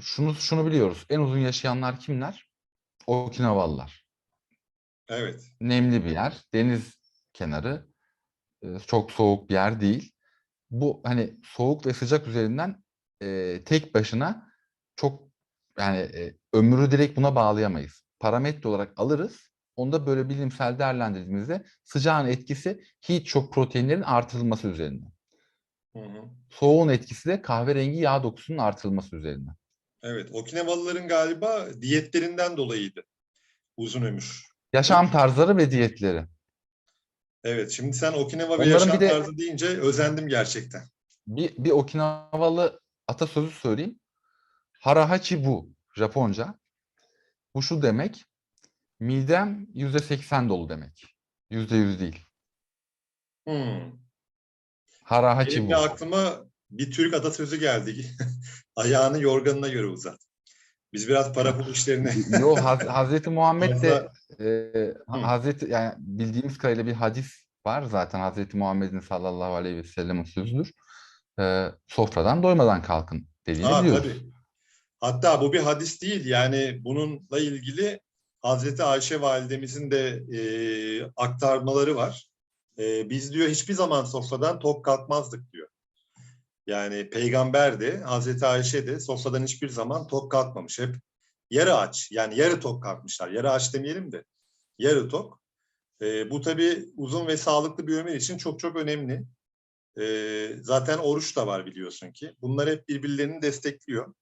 şunu şunu biliyoruz. En uzun yaşayanlar kimler? Okinawalılar. Evet. Nemli bir yer, deniz kenarı, e, çok soğuk bir yer değil. Bu hani soğuk ve sıcak üzerinden e, tek başına çok yani e, ömrü direkt buna bağlayamayız. Parametre olarak alırız. Onu da böyle bilimsel değerlendirdiğimizde sıcağın etkisi heat shock proteinlerin artırılması üzerinden. Hı hı. Soğuğun etkisi de kahverengi yağ dokusunun artırılması üzerinden. Evet. Okinawalıların galiba diyetlerinden dolayıydı. Uzun ömür. Yaşam tarzları ve diyetleri. Evet. Şimdi sen Okinawa ve Onların yaşam bir de- tarzı deyince özendim gerçekten. Bir, bir Okinavalı atasözü söyleyeyim. Harahachi bu Japonca. Bu şu demek. Midem yüzde seksen dolu demek. Yüzde yüz değil. Hmm. Harahachi Benim bu. de aklıma bir Türk atasözü geldi. Ayağını yorganına göre uzat. Biz biraz para pul işlerine Yo Haz- Hazreti Muhammed de e. Hazreti yani bildiğimiz kadarıyla bir hadis var zaten Hazreti Muhammed'in sallallahu aleyhi ve sellem'in sözüdür. E, sofradan doymadan kalkın dediğini Aa, biliyoruz. tabii. Hatta bu bir hadis değil. Yani bununla ilgili Hazreti Ayşe validemizin de e, aktarmaları var. E, biz diyor hiçbir zaman sofradan tok kalkmazdık diyor. Yani peygamber de Hazreti Ayşe de sofradan hiçbir zaman tok kalkmamış. Hep yarı aç yani yarı tok kalkmışlar. Yarı aç demeyelim de yarı tok. E, bu tabii uzun ve sağlıklı bir ömür için çok çok önemli. E, zaten oruç da var biliyorsun ki. Bunlar hep birbirlerini destekliyor.